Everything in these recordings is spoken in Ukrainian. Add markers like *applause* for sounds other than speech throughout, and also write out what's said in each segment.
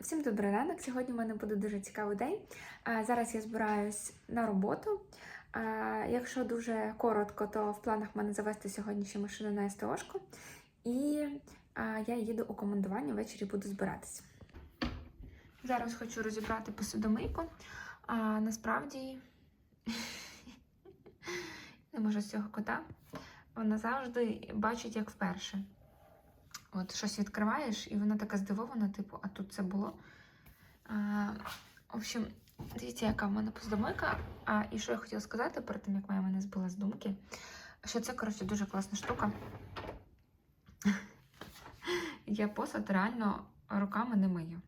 Всім добрий ранок. Сьогодні в мене буде дуже цікавий день. Зараз я збираюсь на роботу. Якщо дуже коротко, то в планах в мене завести сьогодні ще машину на СТОшку. І я їду у командування, ввечері буду збиратись. Зараз хочу розібрати посудомийку. А насправді *laughs* не можу з цього кота. Вона завжди бачить як вперше. От щось відкриваєш, і вона така здивована, типу, а тут це було. А, в общем, дивіться, яка в мене посудомойка. А, і що я хотіла сказати перед тим, як моя мене збила з думки, що це, коротше, дуже класна штука. *laughs* Я посуд реально руками не мию.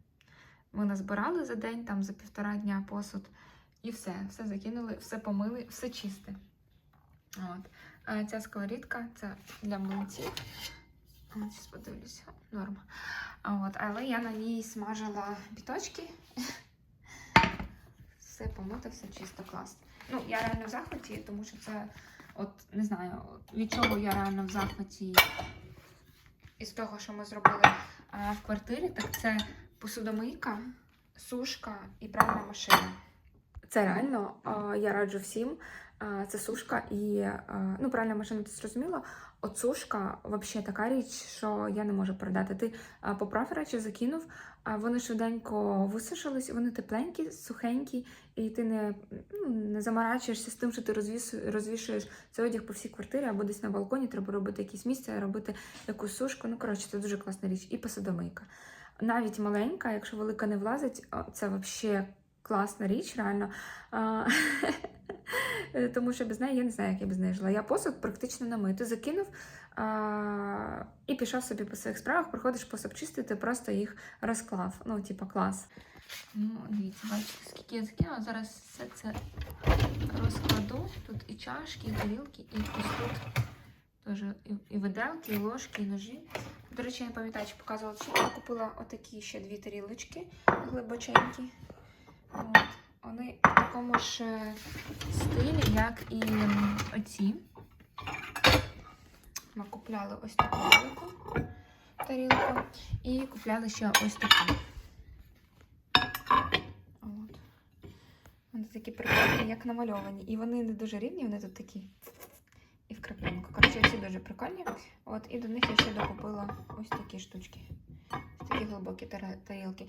Ми назбирали за день, там за півтора дня посуд, і все, все закинули, все помили, все чисте. От. А ця сковорідка це для млинців. Зараз подивлюся, норм. От, але я на ній смажила біточки. Все помито, все чисто, клас. Ну, я реально в захваті, тому що це, от не знаю, від чого я реально в захваті із того, що ми зробили а, в квартирі, так це посудомийка, сушка і пральна машина. Це реально, я раджу всім. Це сушка і ну, пральна машина, це зрозуміло. От сушка взагалі така річ, що я не можу передати. Ти поправ речі, закинув, а вони швиденько висушились, вони тепленькі, сухенькі, і ти не, ну, не заморачуєшся з тим, що ти розвішуєш цей одяг по всій квартирі або десь на балконі, треба робити якесь місце, робити якусь сушку. Ну, коротше, це дуже класна річ. І посудомийка. Навіть маленька, якщо велика не влазить, це взагалі класна річ, реально. *laughs* Тому що без неї я не знаю, як я без неї жила. Я посуд практично не мию. Ти закинув а, і пішов собі по своїх справах, приходиш посуд чистити, просто їх розклав. Ну, типа, клас. Ну, дивіться, бачите, скільки я закинула. Зараз все це розкладу. Тут і чашки, і тарілки, і ось тут теж і виделки, і ложки, і ножі. До речі, я не пам'ятаю, чи показувала, чи я купила отакі ще дві тарілочки глибоченькі. Вони в такому ж е, стилі, як і оці. Ми купляли ось таку велику тарілку і купляли ще ось таку. От. Вони такі прикольні, як намальовані. І вони не дуже рівні, вони тут такі і в краплинку. Коротше, ці дуже прикольні. От, і до них я ще докупила ось такі штучки. Такі глибокі тарілки.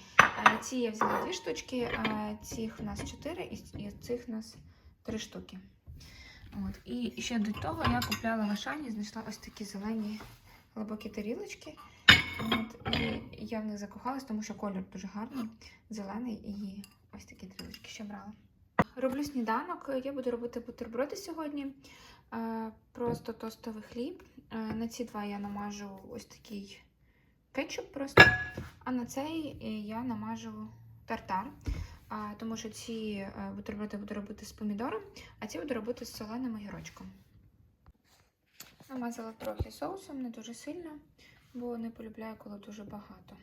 Ці я взяла дві штучки, а цих у нас чотири, і, цих у нас три штуки. От. І ще до того я купляла в Ашані, знайшла ось такі зелені глибокі тарілочки. От. І я в них закохалась, тому що колір дуже гарний, зелений і ось такі тарілочки ще брала. Роблю сніданок. Я буду робити бутерброди сьогодні. Просто тостовий хліб. Е, На ці два я намажу ось такий кетчуп просто. А на цей е, я намажу тартар, тому що ці е, бутерброди буду робити з помідором, а ці буду робити з соленим огірочком. Намазала трохи соусом, не дуже сильно, бо не полюбляю, коли дуже багато.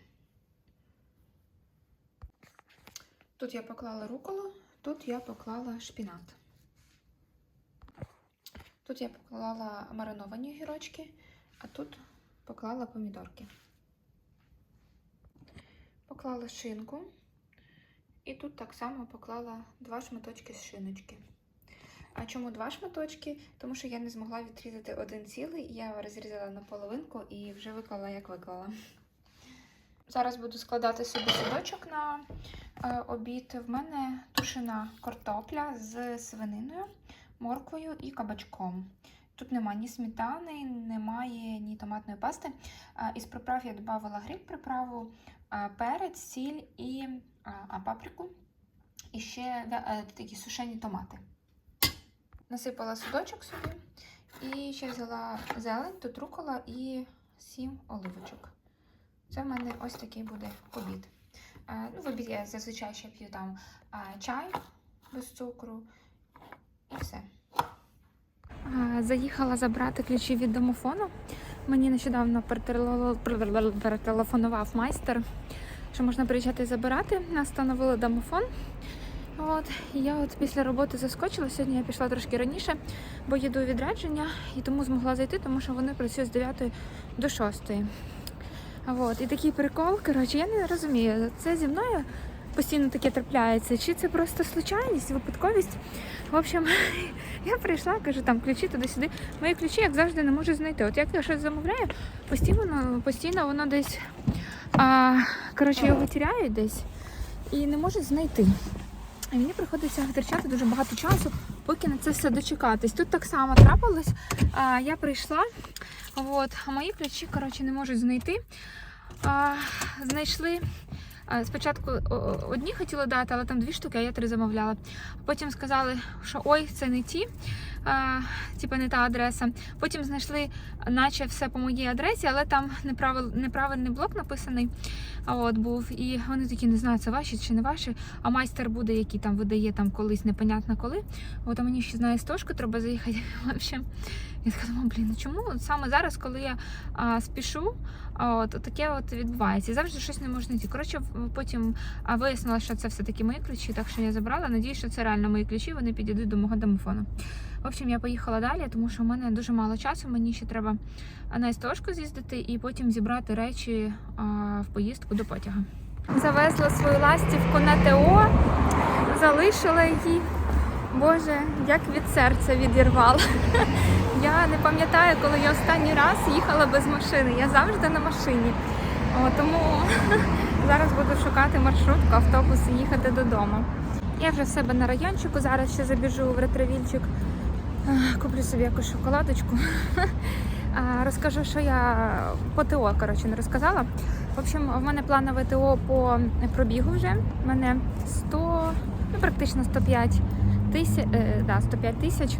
Тут я поклала руколу, тут я поклала шпінат. Тут я поклала мариновані огірочки, а тут поклала помідорки. Поклала шинку. І тут так само поклала два шматочки з шиночки. А чому два шматочки? Тому що я не змогла відрізати один цілий, я розрізала на половинку і вже виклала, як виклала. Зараз буду складати собі садочок на е, обід. В мене тушена картопля з свининою, морквою і кабачком. Тут немає ні сметани, немає ні томатної пасти. Е, із приправ я додавала гриб приправу, перець, сіль і а, а паприку. І ще е, такі сушені томати. Насипала судочок собі. І ще взяла зелень, тут рукола і сім оливочок. Це в мене ось такий буде обід. Е, ну, в обід я зазвичай ще п'ю там е, чай без цукру і все. Заїхала забрати ключі від домофону. Мені нещодавно перетеле- перетелефонував майстер, що можна приїжджати і забирати. Нас встановили домофон. От, я от після роботи заскочила. Сьогодні я пішла трошки раніше, бо їду відрядження і тому змогла зайти, тому що вони працюють з 9 до 6. От, і такий прикол, коротше, я не розумію, це зі мною постійно таке трапляється, чи це просто случайність, випадковість. В общем, *laughs* я прийшла, кажу, там ключі туди-сюди. Мої ключі, як завжди, не можу знайти. От як я щось замовляю, постійно, постійно воно десь а, коротше, його тіряють десь і не можуть знайти. І мені приходиться витрачати дуже багато часу, поки на це все дочекатись. Тут так само трапилось. А, я прийшла, от, а мої ключі коротше, не можуть знайти. А, знайшли. Спочатку одні хотіли дати, але там дві штуки, а я три замовляла. Потім сказали, що ой, це не ті, типу не та адреса. Потім знайшли, наче все по моїй адресі, але там неправильний блок написаний. От був. І вони такі не знаю, це ваші чи не ваші. А майстер буде, який там видає там колись непонятно коли. От а мені ще знає стошку, треба заїхати. *laughs* Я думаю, блін, ну чому саме зараз, коли я а, спішу, от таке от відбувається. І завжди щось не можна йти. Коротше, потім вияснила, що це все-таки мої ключі, так що я забрала. Надіюсь, що це реально мої ключі, вони підійдуть до мого домофону. В общем, я поїхала далі, тому що в мене дуже мало часу. Мені ще треба на СТОшку з'їздити і потім зібрати речі в поїздку до потяга. Завезла свою ластівку на ТО, залишила її. Боже, як від серця відірвала. *laughs* Я не пам'ятаю, коли я останній раз їхала без машини. Я завжди на машині. О, тому *laughs* зараз буду шукати маршрутку, автобус і їхати додому. Я вже в себе на райончику, зараз ще забіжу в ретровільчик, куплю собі якусь шоколадочку. *laughs* Розкажу, що я по ТО, коротше, не розказала. В общем, в мене планове ТО по пробігу вже. У мене 100, ну практично 105 тисяч, е, да, 105 тисяч.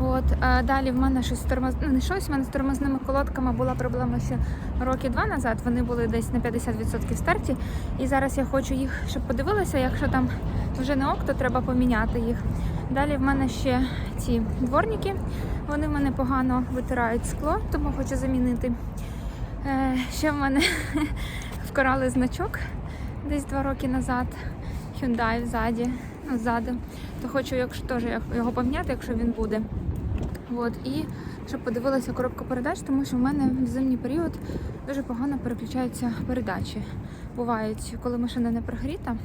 От, а далі в мене щось з тормоз... ну, не щось, в мене з тормозними колодками була проблема ще роки два назад. Вони були десь на 50% старті. І зараз я хочу їх, щоб подивилася, якщо там вже не ок, то треба поміняти їх. Далі в мене ще ці дворники. Вони в мене погано витирають скло, тому хочу замінити. Е, ще в мене *laughs* вкрали значок десь два роки назад. Hyundai ззаді, ну, ззаду. То хочу, якщо теж його поміняти, якщо він буде. От, і щоб подивилася коробку передач, тому що в мене в зимній період дуже погано переключаються передачі. Бувають, коли машина не прогріта,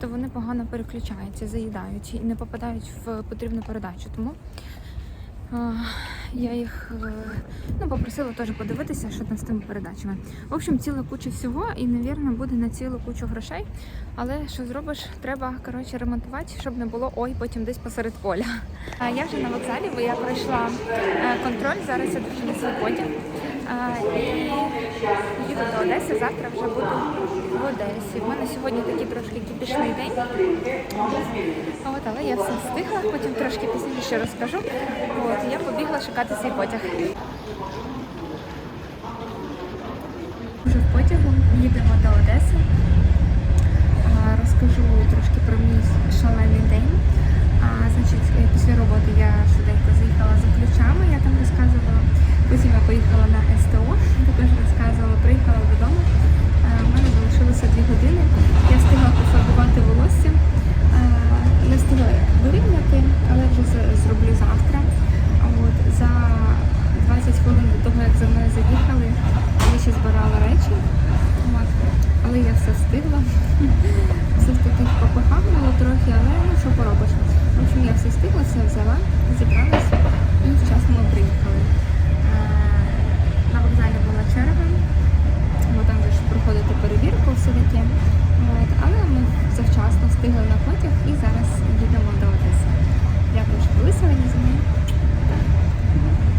то вони погано переключаються, заїдають і не попадають в потрібну передачу. Тому я їх е, ну, попросила теж подивитися, що там з тими передачами. В общем, ціла куча всього і, мабуть, буде на цілу кучу грошей. Але що зробиш, треба коротше ремонтувати, щоб не було ой, потім десь посеред поля. Я вже на вокзалі, бо я пройшла е, контроль. Зараз я дуже на. А, і їду до Одеси. Завтра вже буду в Одесі. У мене сьогодні такий трошки кіпішний день. От, але я все встигла, потім трошки пізніше розкажу. От, я побігла шукати свій потяг. Вже в потягу їдемо до Одеси. Розкажу трошки про